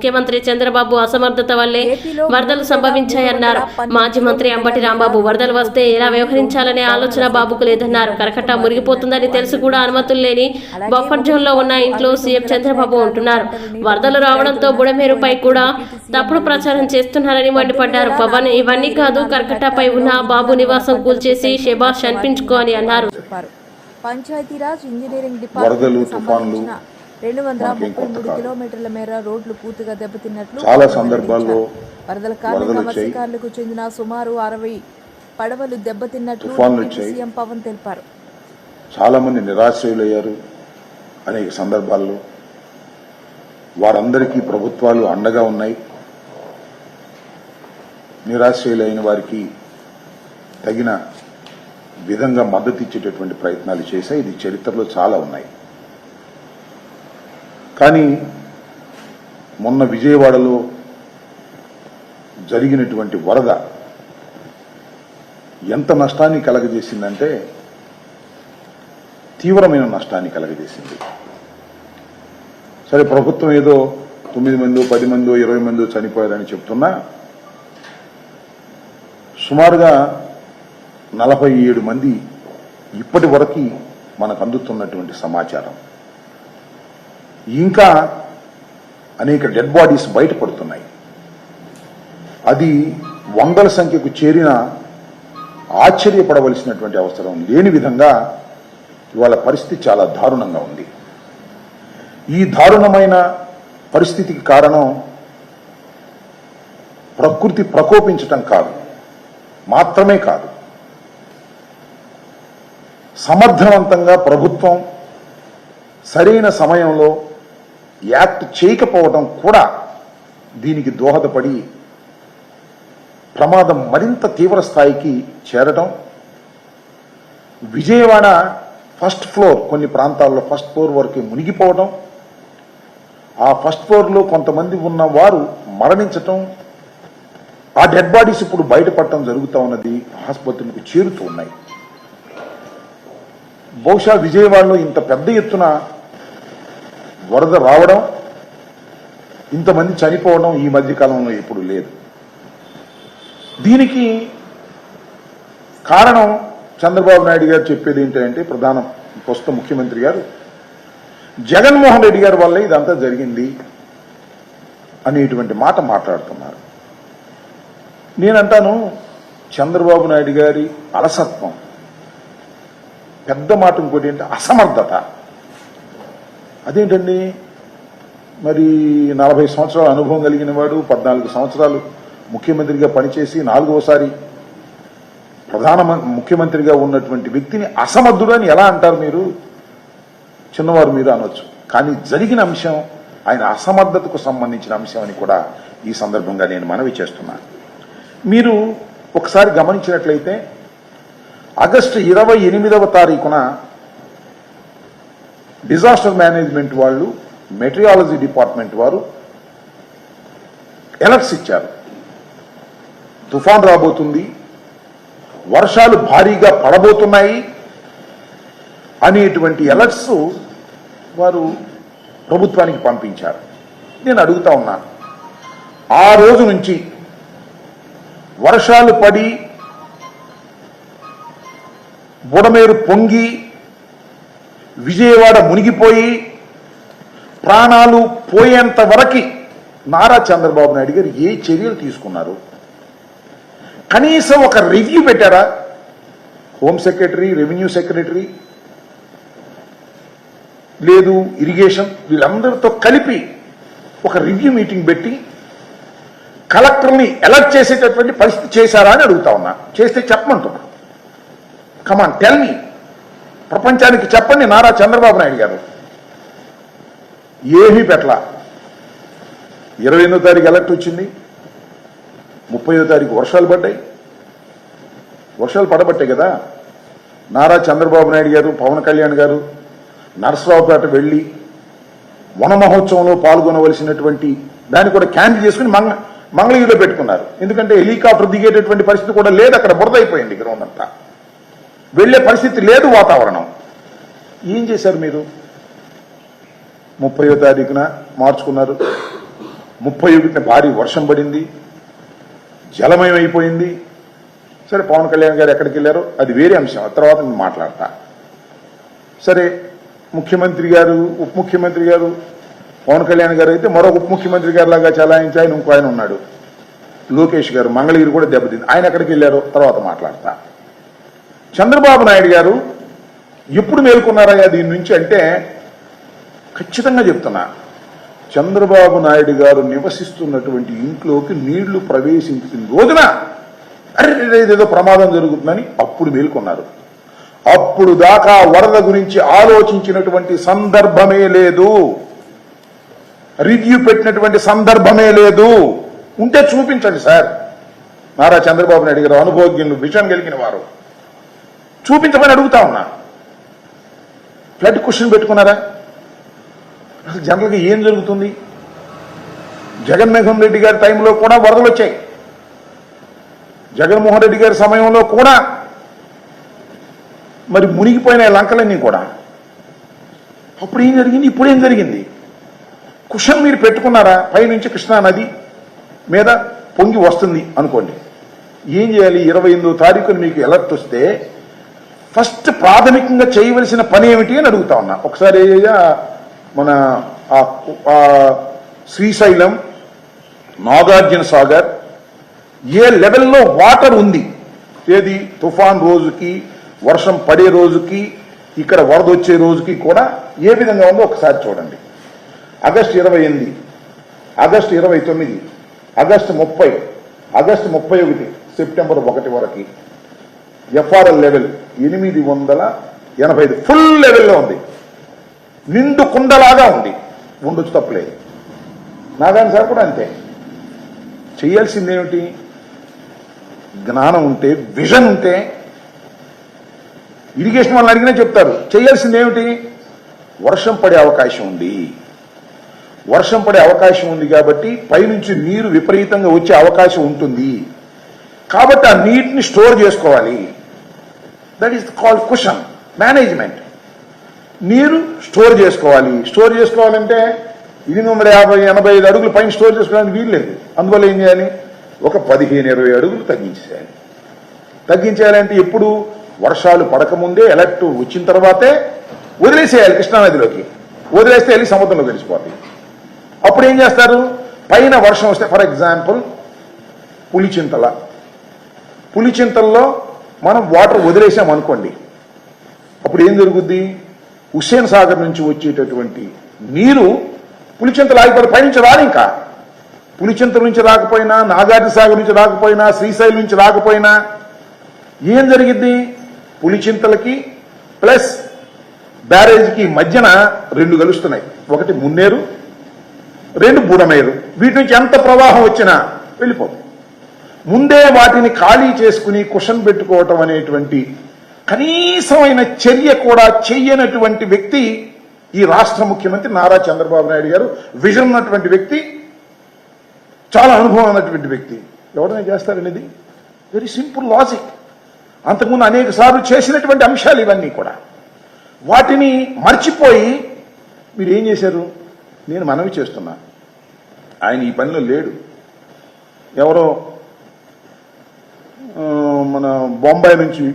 ముఖ్యమంత్రి చంద్రబాబు అసమర్థత వల్లే వరదలు సంభవించాయన్నారు. మాజీ మంత్రి అంబటి రాంబాబు వరదలు వస్తే ఎలా వ్యవహరించాలనే ఆలోచన బాబుకు లేదన్నారు. కరకట్ట మురిగిపోతుందని తెలిసి కూడా అనుమతులు లేని బఫర్ జోన్లో ఉన్న ఇంట్లో సీఎం చంద్రబాబు ఉంటున్నారు వరదలు రావడంతో బుడమేరుపై కూడా తప్పుడు ప్రచారం చేస్తున్నారని మండిపడ్డారు. పవన్ ఇవన్నీ కాదు. కరకట్టపై ఉన్న బాబు నివాసం కూల్చేసి షెబాష్ అనిపించుకో అని అన్నారు. పంచాయతీరాజ్ ఇంజనీరింగ్ వరదలు, డిపార్ట్మెంట్ తుఫాన్లు సంబంధించిన రెండు వందల ముప్పై మూడు. కిలోమీటర్ల మేర రోడ్లు పూర్తిగా దెబ్బతిన్నట్లు చాలా సందర్భాల్లో. వరదల కారణంగా. మత్స్యకారులకు చెందిన సుమారు అరవై పడవలు దెబ్బతిన్నట్లు. సీఎం పవన్ తెలిపారు చాలామంది నిరాశ్రయులయ్యారు అనేక సందర్భాల్లో వారందరికీ ప్రభుత్వాలు అండగా ఉన్నాయి నిరాశ్రయులైన వారికి తగిన విధంగా మద్దతు ఇచ్చేటటువంటి ప్రయత్నాలు చేశాయి ఇది చరిత్రలో చాలా ఉన్నాయి కానీ మొన్న విజయవాడలో జరిగినటువంటి వరద ఎంత నష్టాన్ని కలగజేసిందంటే తీవ్రమైన నష్టాన్ని కలగజేసింది. సరే ప్రభుత్వం ఏదో తొమ్మిది మందో పది మందో ఇరవై మందో చనిపోయారని చెప్తున్నా. సుమారుగా నలభై ఏడు మంది ఇప్పటి వరకు మనకు అందుతున్నటువంటి సమాచారం. ఇంకా అనేక డెడ్ బాడీస్ బయటపడుతున్నాయి. అది వందల సంఖ్యకు చేరిన ఆశ్చర్యపడవలసినటువంటి అవసరం లేని విధంగా ఇవాళ పరిస్థితి చాలా దారుణంగా ఉంది. ఈ దారుణమైన పరిస్థితికి కారణం ప్రకృతి ప్రకోపించటం కాదు. మాత్రమే కాదు. సమర్థవంతంగా ప్రభుత్వం సరైన సమయంలో యాక్ట్ చేయకపోవడం కూడా దీనికి దోహదపడి ప్రమాదం మరింత తీవ్ర స్థాయికి చేరటం. విజయవాడ ఫస్ట్ ఫ్లోర్ కొన్ని ప్రాంతాల్లో ఫస్ట్ ఫ్లోర్ వరకు మునిగిపోవడం ఆ ఫస్ట్ ఫ్లోర్లో కొంతమంది ఉన్న వారు మరణించటం. ఆ డెడ్ బాడీస్ ఇప్పుడు బయటపడటం జరుగుతూ ఉన్నది ఆసుపత్రులకు చేరుతూ ఉన్నాయి. బహుశా విజయవాడలో ఇంత పెద్ద ఎత్తున వరద రావడం ఇంతమంది చనిపోవడం ఈ మధ్య కాలంలో ఎప్పుడు లేదు. దీనికి కారణం చంద్రబాబు నాయుడు గారు చెప్పేది ఏంటంటే ప్రధాన ప్రస్తుత ముఖ్యమంత్రి గారు జగన్మోహన్ రెడ్డి గారి వల్ల ఇదంతా జరిగింది అనేటువంటి మాట మాట్లాడుతున్నారు. నేనంటాను చంద్రబాబు నాయుడు గారి అలసత్వం పెద్ద మాట ఇంకోటి ఏంటంటే అసమర్థత. అదేంటండి? మరి నలభై సంవత్సరాల అనుభవం కలిగిన వాడు పద్నాలుగు సంవత్సరాలు ముఖ్యమంత్రిగా పనిచేసి నాలుగోసారి ప్రధాన ముఖ్యమంత్రిగా ఉన్నటువంటి వ్యక్తిని అసమర్థుడు అని ఎలా అంటారు మీరు? చిన్నవారు మీరు అనొచ్చు. కానీ జరిగిన అంశం ఆయన అసమర్థతకు సంబంధించిన అంశం అని కూడా ఈ సందర్భంగా నేను మనవి చేస్తున్నాను మీరు ఒకసారి గమనించినట్లయితే ఆగస్టు ఇరవై ఎనిమిదవ తారీఖున డిజాస్టర్ మేనేజ్మెంట్ వాళ్ళు మెటీరియాలజీ డిపార్ట్మెంట్ వారు ఎలర్ట్స్ ఇచ్చారు. తుఫాన్ రాబోతుంది వర్షాలు భారీగా పడబోతున్నాయి అనేటువంటి ఎలర్ట్స్ వారు ప్రభుత్వానికి పంపించారు. నేను అడుగుతా ఉన్నాను ఆ రోజు నుంచి వర్షాలు పడి బుడమేరు పొంగి విజయవాడ మునిగిపోయి ప్రాణాలు పోయేంత వరకు నారా చంద్రబాబు నాయుడు గారు ఏ చర్యలు తీసుకున్నారు? కనీసం ఒక రివ్యూ పెట్టారా? హోమ్ సెక్రటరీ రెవెన్యూ సెక్రటరీ లేదు ఇరిగేషన్ వీళ్ళందరితో కలిపి ఒక రివ్యూ మీటింగ్ పెట్టి కలెక్టర్ని అలర్ట్ చేసేటటువంటి పరిస్థితి చేశారా అని అడుగుతా ఉన్నా. చేస్తే చెప్పమంటున్నా. కమాన్ టెల్ మీ ప్రపంచానికి చెప్పండి నారా చంద్రబాబు నాయుడు గారు. ఏమీ పెట్టలా. ఇరవై ఎనిమిదో తారీఖు అలర్ట్ వచ్చింది. ముప్పయో తారీఖు వర్షాలు పడ్డాయి. వర్షాలు పడబట్టాయి కదా. నారా చంద్రబాబు నాయుడు గారు పవన్ కళ్యాణ్ గారు నరసరావుపేట వెళ్ళి వన మహోత్సవంలో పాల్గొనవలసినటువంటి దాన్ని కూడా క్యాన్సిల్ చేసుకుని మంగ మంగళగిరిలో పెట్టుకున్నారు. ఎందుకంటే హెలికాప్టర్ దిగేటటువంటి పరిస్థితి కూడా లేదు. అక్కడ బురద అయిపోయింది గ్రౌండ్ అంతా. వెళ్ళే పరిస్థితి లేదు వాతావరణం. ఏం చేశారు మీరు? ముప్పయో తారీఖున మార్చుకున్నారు. ముప్పై ఒకటిన భారీ వర్షం పడింది. జలమయం అయిపోయింది. సరే పవన్ కళ్యాణ్ గారు ఎక్కడికి వెళ్ళారో అది వేరే అంశం. తర్వాత నేను మాట్లాడతా. సరే ముఖ్యమంత్రి గారు ఉప ముఖ్యమంత్రి గారు పవన్ కళ్యాణ్ గారు అయితే మరో ఉప ముఖ్యమంత్రి గారు లాగా చలాయించి ఆయన ఇంకో ఆయన ఉన్నాడు. లోకేష్ గారు మంగళగిరి కూడా దెబ్బతింది. ఆయన ఎక్కడికి వెళ్ళారో తర్వాత మాట్లాడతా. చంద్రబాబు నాయుడు గారు ఎప్పుడు మేల్కొన్నారయ్యా దీని నుంచి అంటే ఖచ్చితంగా చెప్తున్నా. చంద్రబాబు నాయుడు గారు నివసిస్తున్నటువంటి ఇంట్లోకి నీళ్ళు ప్రవేశించిన రోజున అరే ప్రమాదం జరుగుతుందని అప్పుడు మేల్కొన్నారు. అప్పుడు దాకా వరద గురించి ఆలోచించినటువంటి సందర్భమే లేదు. రివ్యూ పెట్టినటువంటి సందర్భమే లేదు. ఉంటే చూపించండి సార్. నారా చంద్రబాబు నాయుడు గారు అనుభవజ్ఞులు విషయం కలిగిన వారు. చూపించమని అడుగుతా ఉన్నా. ఫ్లడ్ క్వశ్చన్ పెట్టుకున్నారా? అసలు జనరల్గా ఏం జరుగుతుంది? జగన్మోహన్ రెడ్డి గారి టైంలో కూడా వరదలు వచ్చాయి. జగన్మోహన్ రెడ్డి గారి సమయంలో కూడా మరి మునిగిపోయిన లంకలన్నీ కూడా. అప్పుడు ఏం జరిగింది? ఇప్పుడు ఏం జరిగింది? కుషన్ మీరు పెట్టుకున్నారా? పైనుంచి కృష్ణా నది మీద పొంగి వస్తుంది అనుకోండి. ఏం చేయాలి? ఇరవై ఎనిమిదో తారీఖున మీకు ఎలర్ట్ వస్తే ఫస్ట్ ప్రాథమికంగా చేయవలసిన పని ఏమిటి అని అడుగుతా ఉన్నా. ఒకసారి మన శ్రీశైలం నాగార్జున సాగర్ ఏ లెవెల్లో వాటర్ ఉంది? ఏది తుఫాన్ రోజుకి వర్షం పడే రోజుకి ఇక్కడ వరద వచ్చే రోజుకి కూడా ఏ విధంగా ఉందో ఒకసారి చూడండి. ఆగస్టు ఇరవై ఎనిమిది ఆగస్టు ఇరవై తొమ్మిది ఆగస్టు ముప్పై ఆగస్టు ముప్పై ఒకటి సెప్టెంబర్ ఒకటి వరకు. ఎఫ్ఆర్ఎల్ లెవెల్ ఎనిమిది వందల ఎనభై ఐదు. ఫుల్ లెవెల్లో ఉంది. నిండు కుండలాగా ఉంది. ఉండొచ్చు తప్పలేదు నాగాని సార్ కూడా అంతే. చేయాల్సింది ఏమిటి జ్ఞానం ఉంటే విజన్ ఉంటే ఇరిగేషన్ వాళ్ళని అడిగినా చెప్తారు. చేయాల్సింది ఏమిటి వర్షం పడే అవకాశం ఉంది. వర్షం పడే అవకాశం ఉంది కాబట్టి పైనుంచి నీరు విపరీతంగా వచ్చే అవకాశం ఉంటుంది. కాబట్టి ఆ నీటిని స్టోర్ చేసుకోవాలి. That is called cushion management నీరు స్టోర్ చేసుకోవాలి. స్టోర్ చేసుకోవాలంటే ఎనిమిది వందల యాభై ఎనభై ఐదు అడుగులు పైన స్టోర్ చేసుకోవడానికి వీల్లేదు అందువల్ల ఏం చేయాలి? ఒక పదిహేను ఇరవై అడుగులు తగ్గించేయాలి. తగ్గించేయాలంటే ఎప్పుడు? వర్షాలు పడకముందే ఎలక్ట్ వచ్చిన తర్వాతే వదిలేసేయాలి కృష్ణానదిలోకి వదిలేస్తే వెళ్ళి సముద్రంలో తెలిసిపోతాయి. అప్పుడు ఏం చేస్తారు? పైన వర్షం వస్తే ఫర్ ఎగ్జాంపుల్ పులిచింతల. పులిచింతల్లో మనం వాటర్ వదిలేసాం అనుకోండి అప్పుడు ఏం జరుగుద్ది? హుస్సేన్ సాగర్ నుంచి వచ్చేటటువంటి నీరు పులిచింతలు ఆగిపోయి పైనుంచి రాదు ఇంకా. పులిచింతల నుంచి రాకపోయినా నాగార్జున సాగర్ నుంచి రాకపోయినా శ్రీశైలం నుంచి రాకపోయినా ఏం జరిగిద్ది? పులిచింతలకి ప్లస్ బ్యారేజ్కి మధ్యన రెండు కలుస్తున్నాయి. ఒకటి మున్నేరు రెండు బుడమేరు. వీటి నుంచి ఎంత ప్రవాహం వచ్చినా వెళ్ళిపోతుంది ముందే వాటిని ఖాళీ చేసుకుని కుషన్ పెట్టుకోవటం అనేటువంటి కనీసమైన చర్య కూడా చెయ్యనటువంటి వ్యక్తి ఈ రాష్ట్ర ముఖ్యమంత్రి నారా చంద్రబాబు నాయుడు గారు. విజన్ ఉన్నటువంటి వ్యక్తి చాలా అనుభవం ఉన్నటువంటి వ్యక్తి. ఎవరైనా చేస్తారనేది? వెరీ సింపుల్ లాజిక్ అంతకుముందు అనేక సార్లు చేసినటువంటి అంశాలు ఇవన్నీ కూడా. వాటిని మర్చిపోయి మీరు ఏం చేశారు? నేను మనవి చేస్తున్నా. ఆయన ఈ పనిలో లేడు. ఎవరో మన బొంబాయి నుంచి